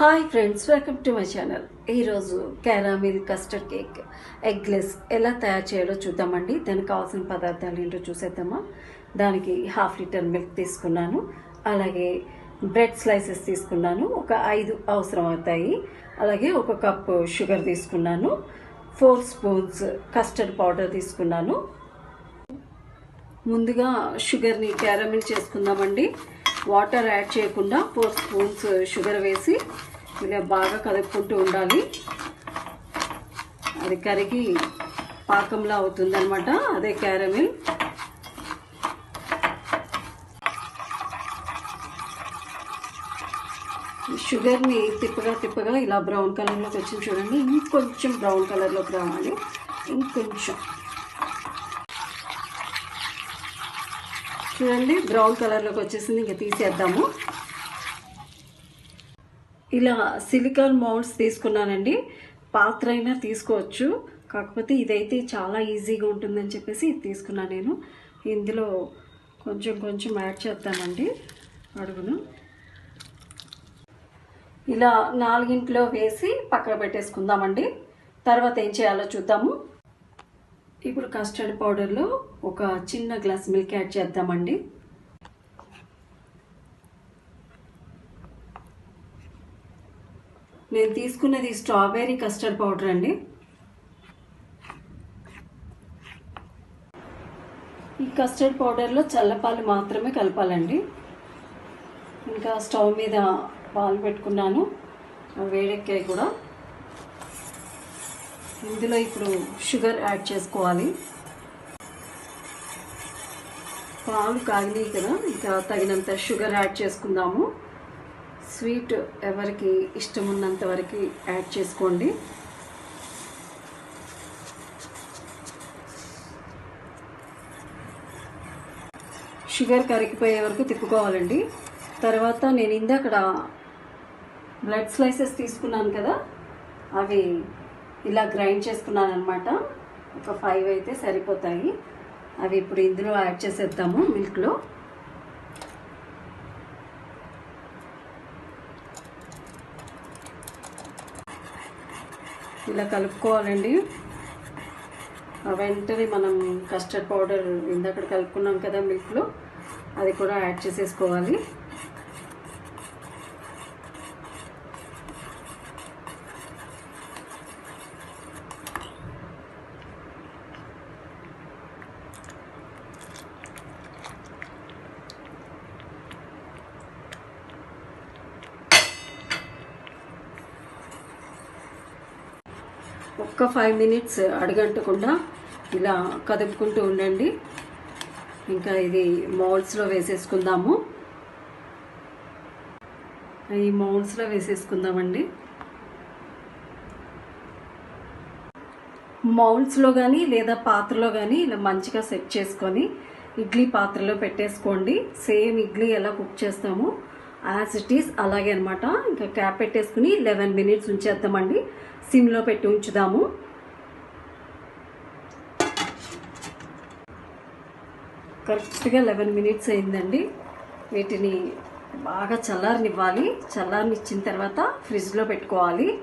Hi friends welcome to my channel ఈరోజు caramel custard cake eggless ఎలా తయారు చేయాలో చూద్దామండి. దానికి కావాల్సిన పదార్థాలు ఏంటో చూసేద్దామా. దానికి హాఫ్ లీటర్ మిల్క్ తీసుకున్నాను. అలాగే బ్రెడ్ స్లైసెస్ తీసుకున్నాను. ఒక ఐదు అవసరం అవుతాయి అలాగే ఒక కప్ షుగర్ తీసుకున్నాను. ఫోర్ స్పూన్స్ కస్టర్డ్ పౌడర్ తీసుకున్నాను. ముందుగా షుగర్ని క్యారమిల్ చేసుకుందామండి. వాటర్ యాడ్ చేయకుండా ఫోర్ స్పూన్స్ షుగర్ వేసి ఇలా బాగా కదుపుకుంటూ ఉండాలి. అది కరిగి పాకంలా అవుతుందన్నమాట అదే క్యారమిల్. షుగర్ని తిప్పగా తిప్పగా ఇలా బ్రౌన్ కలర్లోకి వచ్చింది చూడండి ఇంకొంచెం బ్రౌన్ కలర్లోకి రావాలి ఇంకొంచెం. చూడండి బ్రౌన్ కలర్లోకి వచ్చేసింది ఇంకా తీసేద్దాము. ఇలా సిలికాన్ మౌల్డ్స్ తీసుకున్నానండి. పాత్ర అయినా తీసుకోవచ్చు. కాకపోతే ఇదైతే చాలా ఈజీగా ఉంటుందని చెప్పేసి ఇది తీసుకున్నాను నేను. ఇందులో కొంచెం కొంచెం యాడ్ చేద్దామండి. అడుగును. ఇలా నాలుగింట్లో వేసి పక్కన పెట్టేసుకుందామండి. తర్వాత ఏం చేయాలో చూద్దాము. ఇప్పుడు కస్టర్డ్ పౌడర్లో ఒక చిన్న గ్లాస్ మిల్క్ యాడ్ చేద్దామండి. నేను తీసుకున్నది స్ట్రాబెర్రీ కస్టర్డ్ పౌడర్ అండి. ఈ కస్టర్డ్ పౌడర్లో చల్లపాలు మాత్రమే కలపాలండి. ఇంకా స్టవ్ మీద పాలు పెట్టుకున్నాను వేడెక్కాయి కూడా. ఇందులో ఇప్పుడు షుగర్ యాడ్ చేసుకోవాలి. పాలు కాగినాయి కదా ఇంకా తగినంత షుగర్ యాడ్ చేసుకుందాము. స్వీట్ ఎవరికి ఇష్టం ఉన్నంత వరకు యాడ్ చేసుకోండి. షుగర్ కరిగిపోయే వరకు తిప్పుకోవాలండి. తర్వాత నేను ఇందాకడ బ్లడ్ స్లైసెస్ తీసుకున్నాను కదా అవి ఇలా గ్రైండ్ చేసుకున్నాను అనమాట ఒక ఫైవ్ అయితే సరిపోతాయి. అవి ఇప్పుడు ఇందులో యాడ్ చేసేద్దాము మిల్క్లో. ఇలా కలుపుకోవాలండి. వెంటనే మనం కస్టర్డ్ పౌడర్ ఇందాక కలుపుకున్నాం కదా మిల్క్లో అది కూడా యాడ్ చేసేసుకోవాలి. ఒక్క ఫైవ్ మినిట్స్ అడగంటకుండా ఇలా కదుపుకుంటూ ఉండండి. ఇంకా ఇది మౌల్డ్స్లో వేసేసుకుందాము. ఈ మౌల్డ్స్లో వేసేసుకుందామండి. మౌల్డ్స్లో కానీ లేదా పాత్రలో కానీ ఇలా మంచిగా సెట్ చేసుకొని ఇడ్లీ పాత్రలో పెట్టేసుకోండి. సేమ్ ఇడ్లీ ఎలా కుక్ చేస్తామో. యాజ్ ఇట్ ఈస్ అలాగే అనమాట ఇంకా క్యాప్ పెట్టేసుకుని లెవెన్ మినిట్స్ ఉంచేద్దామండి. సిమ్లో పెట్టి ఉంచుదాము. కరెక్ట్గా లెవెన్ మినిట్స్ అయిందండి. వీటిని బాగా చల్లారనివ్వాలి. చల్లారనిచ్చిన తర్వాత ఫ్రిడ్జ్లో పెట్టుకోవాలి.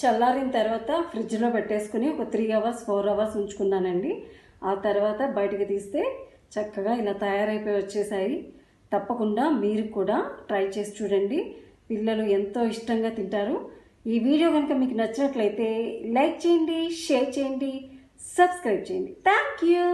చల్లారిన తర్వాత ఫ్రిడ్జ్లో పెట్టేసుకుని ఒక త్రీ అవర్స్ ఫోర్ అవర్స్ ఉంచుకున్నానండి. ఆ తర్వాత బయటకు తీస్తే చక్కగా ఇలా తయారైపోయి వచ్చేసాయి. తప్పకుండా మీరు కూడా ట్రై చేసి చూడండి. పిల్లలు ఎంతో ఇష్టంగా తింటారు. ఈ వీడియో కనుక మీకు నచ్చినట్లయితే లైక్ చేయండి షేర్ చేయండి సబ్స్క్రైబ్ చేయండి. Thank you!